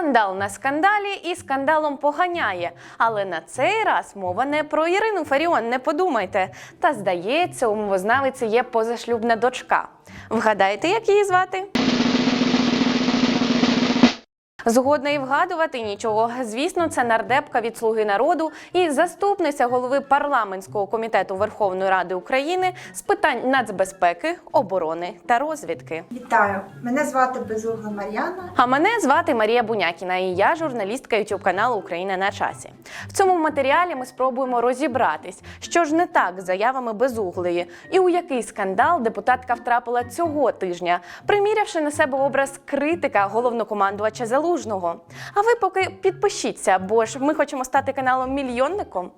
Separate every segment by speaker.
Speaker 1: Скандал на скандалі і скандалом поганяє. Але на цей раз мова не про Ірину Фаріон, не подумайте. Та здається, у мовознавиці є позашлюбна дочка. Вгадайте, як її звати? Згодна і вгадувати нічого. Звісно, це нардепка від Слуги народу і заступниця голови парламентського комітету Верховної Ради України з питань нацбезпеки, оборони та розвідки.
Speaker 2: Вітаю! Мене звати Безугла Мар'яна.
Speaker 1: А мене звати Марія Бунякіна, і я журналістка youtube каналу Україна на часі. В цьому матеріалі ми спробуємо розібратись, що ж не так з заявами безуглої, і у який скандал депутатка втрапила цього тижня, примірявши на себе образ критика головнокомандувача Залужного. А ви поки підпишіться, бо ж ми хочемо стати каналом мільйонником.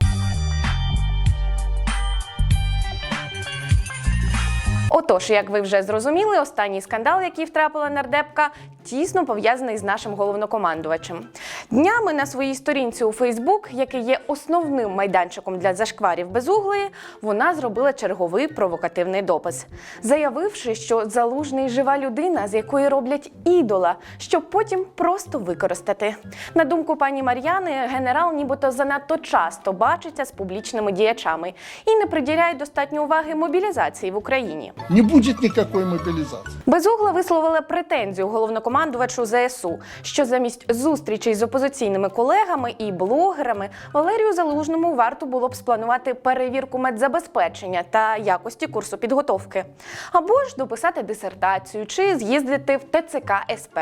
Speaker 1: Отож, як ви вже зрозуміли, останній скандал, який втрапила нардепка, тісно пов'язаний з нашим головнокомандувачем. Днями на своїй сторінці у Фейсбук, який є основним майданчиком для зашкварів безуглої, вона зробила черговий провокативний допис, заявивши, що залужний жива людина, з якої роблять ідола, щоб потім просто використати. На думку пані Мар'яни, генерал нібито занадто часто бачиться з публічними діячами і не приділяє достатньо уваги мобілізації в Україні.
Speaker 3: Не будет никакой мобилизации.
Speaker 1: Безугла висловила претензію головнокомандувачу ЗСУ, що замість зустрічей з опозиційними колегами і блогерами Валерію Залужному варто було б спланувати перевірку медзабезпечення та якості курсу підготовки, або ж дописати дисертацію чи з'їздити в ТЦК СП.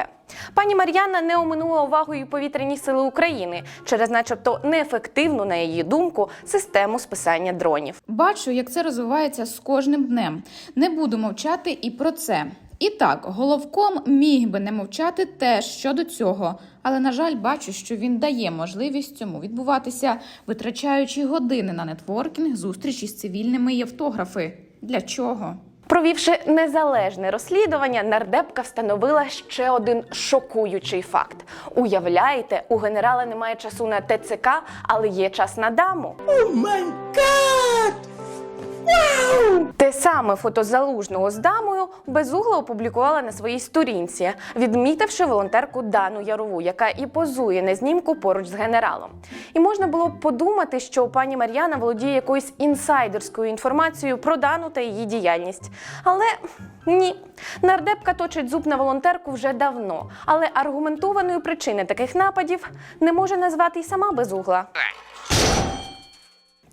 Speaker 1: Пані Мар'яна не оминула увагою повітряні сили України через, начебто, неефективну, на її думку, систему списання дронів.
Speaker 4: Бачу, як це розвивається з кожним днем. Не буду мовчати і про це. І так, головком міг би не мовчати теж щодо цього, але на жаль, бачу, що він дає можливість цьому відбуватися, витрачаючи години на нетворкінг, зустрічі з цивільними і автографи. Для чого?
Speaker 1: Провівши незалежне розслідування, нардепка встановила ще один шокуючий факт. Уявляєте, у генерала немає часу на ТЦК, але є час на даму. Те саме фото залужного з дамою безугло опублікувала на своїй сторінці, відмітивши волонтерку Дану Ярову, яка і позує на знімку поруч з генералом. І можна було б подумати, що пані Мар'яна володіє якоюсь інсайдерською інформацією про Дану та її діяльність. Але ні, нардепка точить зуб на волонтерку вже давно, але аргументованої причини таких нападів не може назвати й сама безугла.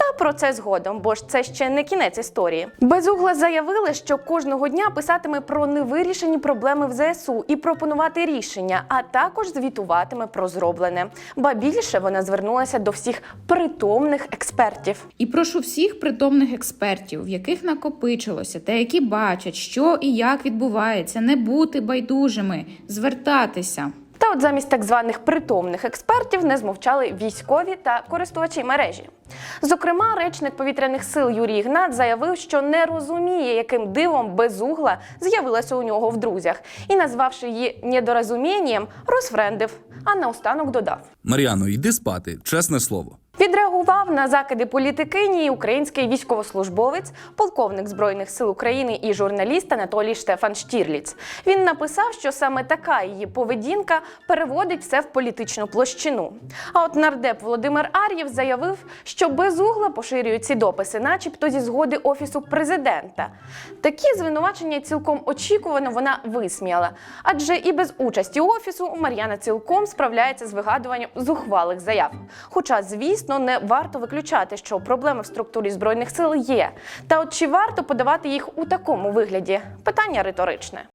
Speaker 1: Та про це згодом, бо ж це ще не кінець історії. Безугла заявила, що кожного дня писатиме про невирішені проблеми в ЗСУ і пропонувати рішення, а також звітуватиме про зроблене. Ба більше вона звернулася до всіх притомних експертів.
Speaker 4: І прошу всіх притомних експертів, в яких накопичилося та які бачать, що і як відбувається, не бути байдужими, звертатися.
Speaker 1: Та от замість так званих притомних експертів не змовчали військові та користувачі мережі. Зокрема, речник повітряних сил Юрій Ігнат заявив, що не розуміє, яким дивом безугла з'явилася у нього в друзях, і, назвавши її недорозумінням, розфрендив, а наостанок додав.
Speaker 5: Мар'яно, йди спати, чесне слово.
Speaker 1: Відреагував на закиди політикині український військовослужбовець, полковник збройних сил України і журналіст Анатолій Штефан Штірліц. Він написав, що саме така її поведінка переводить все в політичну площину. А от нардеп Володимир Ар'єв заявив, що безугла поширює ці дописи, начебто зі згоди офісу президента. Такі звинувачення цілком очікувано вона висміяла, адже і без участі офісу Мар'яна цілком справляється з вигадуванням зухвалих заяв. Хоча, звісно, не варто виключати, що проблеми в структурі збройних сил є. Та от чи варто подавати їх у такому вигляді? Питання риторичне.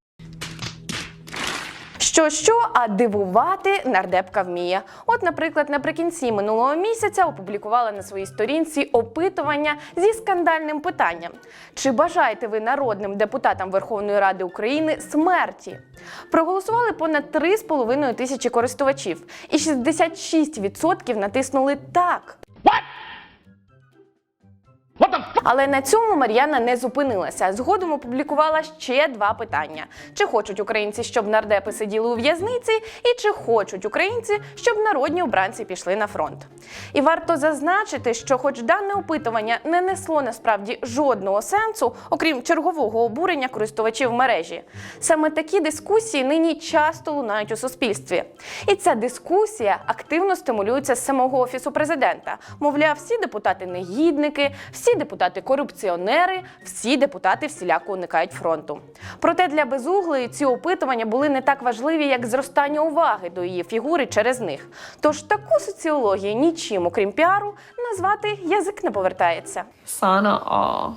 Speaker 1: Що що, а дивувати нардепка вміє. От, наприклад, наприкінці минулого місяця опублікувала на своїй сторінці опитування зі скандальним питанням: чи бажаєте ви народним депутатам Верховної Ради України смерті? Проголосували понад 3,5 тисячі користувачів, і 66% натиснули так. Але на цьому Мар'яна не зупинилася. Згодом опублікувала ще два питання: чи хочуть українці, щоб нардепи сиділи у в'язниці, і чи хочуть українці, щоб народні обранці пішли на фронт. І варто зазначити, що, хоч дане опитування не несло насправді жодного сенсу, окрім чергового обурення користувачів мережі, саме такі дискусії нині часто лунають у суспільстві. І ця дискусія активно стимулюється з самого офісу президента. Мовляв, всі депутати негідники, всі депутати корупціонери, всі депутати всіляко уникають фронту. Проте для безуглої ці опитування були не так важливі, як зростання уваги до її фігури через них. Тож таку соціологію нічим, окрім піару, назвати язик не повертається.
Speaker 6: Сана. A.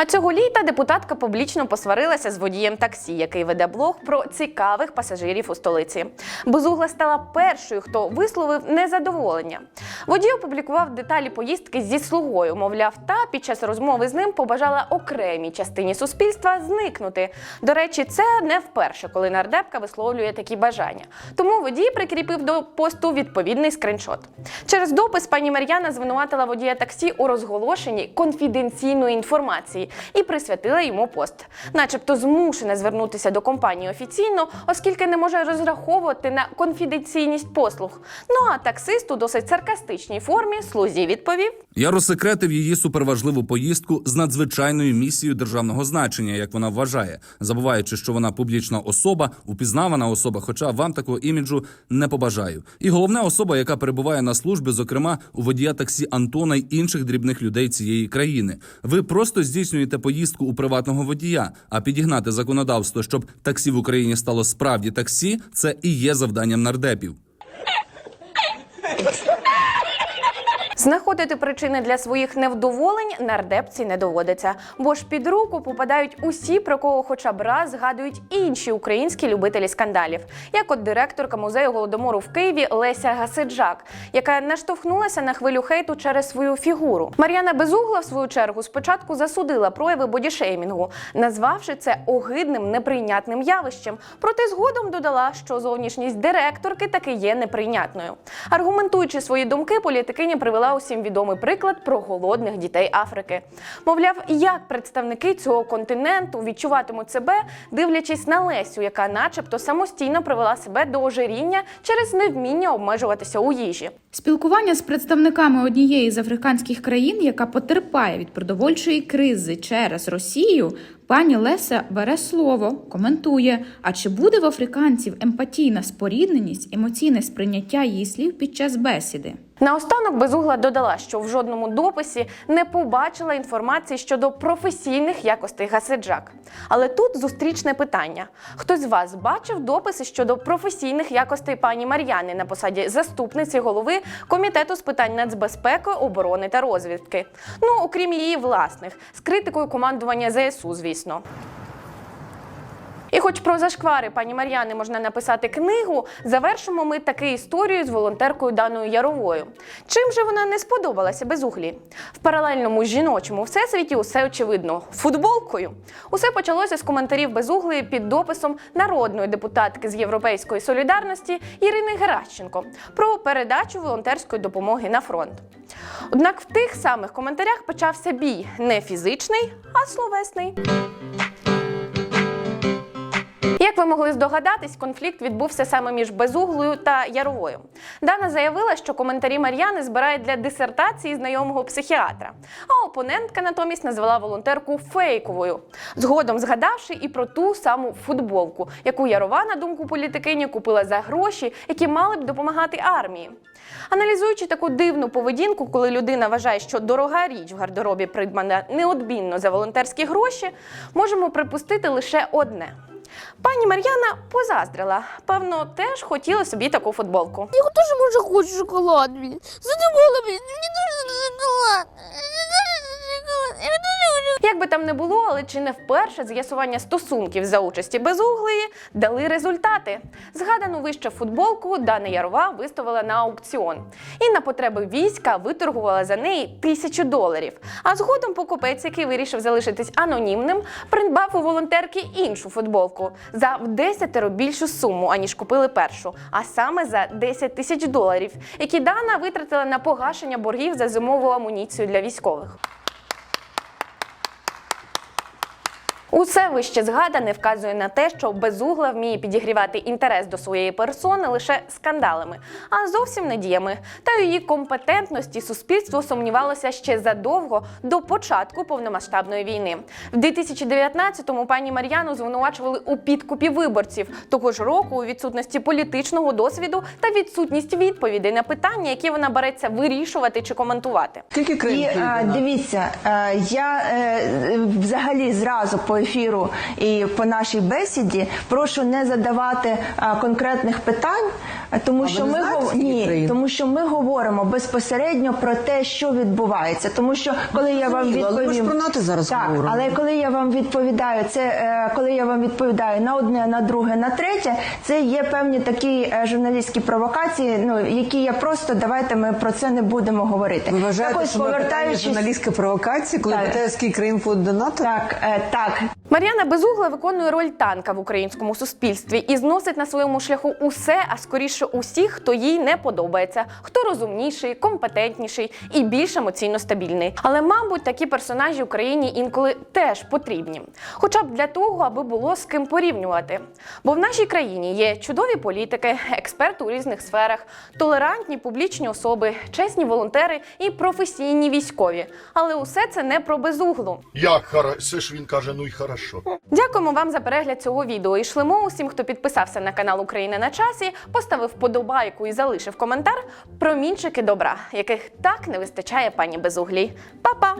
Speaker 1: А цього літа депутатка публічно посварилася з водієм таксі, який веде блог про цікавих пасажирів у столиці. Безугла стала першою, хто висловив незадоволення. Водій опублікував деталі поїздки зі слугою. Мовляв, та під час розмови з ним побажала окремій частині суспільства зникнути. До речі, це не вперше, коли нардепка висловлює такі бажання. Тому водій прикріпив до посту відповідний скриншот. Через допис пані Мар'яна звинуватила водія таксі у розголошенні конфіденційної інформації і присвятила йому пост, начебто змушена звернутися до компанії офіційно, оскільки не може розраховувати на конфіденційність послуг. Ну а таксист у досить саркастичній формі слузі відповів.
Speaker 5: Я розсекретив її суперважливу поїздку з надзвичайною місією державного значення, як вона вважає, забуваючи, що вона публічна особа, упізнавана особа, хоча вам такого іміджу не побажаю. І головна особа, яка перебуває на службі, зокрема у водія таксі Антона й інших дрібних людей цієї країни. Ви просто здійснюєте поїздку у приватного водія, а підігнати законодавство, щоб таксі в Україні стало справді таксі, це і є завданням нардепів.
Speaker 1: Знаходити причини для своїх невдоволень нардепці не доводиться, бо ж під руку попадають усі, про кого хоча б раз згадують інші українські любителі скандалів, як от директорка музею голодомору в Києві Леся Гасиджак, яка наштовхнулася на хвилю хейту через свою фігуру. Мар'яна Безугла, в свою чергу, спочатку засудила прояви бодішеймінгу, назвавши це огидним неприйнятним явищем. Проте згодом додала, що зовнішність директорки таки є неприйнятною. Аргументуючи свої думки, політикиня привела усім відомий приклад про голодних дітей Африки. Мовляв, як представники цього континенту відчуватимуть себе, дивлячись на Лесю, яка, начебто, самостійно привела себе до ожиріння через невміння обмежуватися у їжі.
Speaker 4: Спілкування з представниками однієї з африканських країн, яка потерпає від продовольчої кризи через Росію, пані Леся бере слово, коментує: а чи буде в африканців емпатійна спорідненість, емоційне сприйняття її слів під час бесіди?
Speaker 1: Наостанок Безугла додала, що в жодному дописі не побачила інформації щодо професійних якостей Гасиджак. Але тут зустрічне питання: хтось з вас бачив дописи щодо професійних якостей пані Мар'яни на посаді заступниці голови комітету з питань нацбезпеки, оборони та розвідки? Ну окрім її власних, з критикою командування ЗСУ, звісно. І хоч про зашквари пані Мар'яни можна написати книгу, завершимо ми таки історію з волонтеркою Даною Яровою. Чим же вона не сподобалася безуглі? В паралельному жіночому всесвіті усе очевидно футболкою. Усе почалося з коментарів безуглої під дописом народної депутатки з Європейської солідарності Ірини Геращенко про передачу волонтерської допомоги на фронт. Однак в тих самих коментарях почався бій не фізичний, а словесний. Ви могли здогадатись, конфлікт відбувся саме між Безуглою та Яровою. Дана заявила, що коментарі Мар'яни збирає для дисертації знайомого психіатра. А опонентка натомість назвала волонтерку фейковою, згодом згадавши і про ту саму футболку, яку Ярова, на думку політикині, купила за гроші, які мали б допомагати армії. Аналізуючи таку дивну поведінку, коли людина вважає, що дорога річ в гардеробі придбана неодмінно за волонтерські гроші, можемо припустити лише одне. Пані Мар'яна позаздрила. Певно, теж хотіла собі таку футболку.
Speaker 7: Я теж може хочу шоколад, Задоволений. Мені дуже шоколад.
Speaker 1: Як би там не було, але чи не вперше з'ясування стосунків за участі безуглої дали результати. Згадану вище футболку Дана Ярова виставила на аукціон і на потреби війська виторгувала за неї тисячу доларів. А згодом покупець, який вирішив залишитись анонімним, придбав у волонтерки іншу футболку за в десятеро більшу суму, аніж купили першу, а саме за 10 тисяч доларів, які Дана витратила на погашення боргів за зимову амуніцію для військових. Усе вище згадане вказує на те, що безугла вміє підігрівати інтерес до своєї персони лише скандалами, а зовсім не діями. Та її компетентності суспільство сумнівалося ще задовго до початку повномасштабної війни. В 2019-му пані Мар'яну звинувачували у підкупі виборців того ж року у відсутності політичного досвіду та відсутність відповідей на питання, які вона береться вирішувати чи коментувати.
Speaker 6: Скільки
Speaker 7: І дивіться, я е, взагалі зразу по ефіру і по нашій бесіді прошу не задавати е, конкретних питань, тому
Speaker 6: ви
Speaker 7: що ми гов- ні,
Speaker 6: країн?
Speaker 7: тому що ми говоримо безпосередньо про те, що відбувається. Тому що коли я вам
Speaker 6: зрозуміло, але ми ж
Speaker 7: відповім
Speaker 6: про НАТО зараз
Speaker 7: так,
Speaker 6: говоримо.
Speaker 7: але коли я вам відповідаю, це е, коли я вам відповідаю на одне, на друге, на третє, це є певні такі е, журналістські провокації, ну які я просто давайте ми про це не будемо говорити.
Speaker 6: Ви вважаєте,
Speaker 7: Так ось,
Speaker 6: що
Speaker 7: повертаючись-
Speaker 6: журналістської провокації, коли
Speaker 7: Так.
Speaker 6: питає, скільки країн входить до НАТО?
Speaker 7: Так, е, так.
Speaker 1: Мар'яна Безугла виконує роль танка в українському суспільстві і зносить на своєму шляху усе, а скоріше усіх, хто їй не подобається, хто розумніший, компетентніший і більш емоційно стабільний. Але, мабуть, такі персонажі Україні інколи теж потрібні, хоча б для того, аби було з ким порівнювати. Бо в нашій країні є чудові політики, експерти у різних сферах, толерантні публічні особи, чесні волонтери і професійні військові. Але усе це не про безуглу.
Speaker 3: Як хорошо, ж він каже, ну й хорошо.
Speaker 1: Дякуємо вам за перегляд цього відео. І шлемо усім, хто підписався на канал Україна на часі, поставив подобайку і залишив коментар про мінчики добра, яких так не вистачає пані Безуглій. Па-па!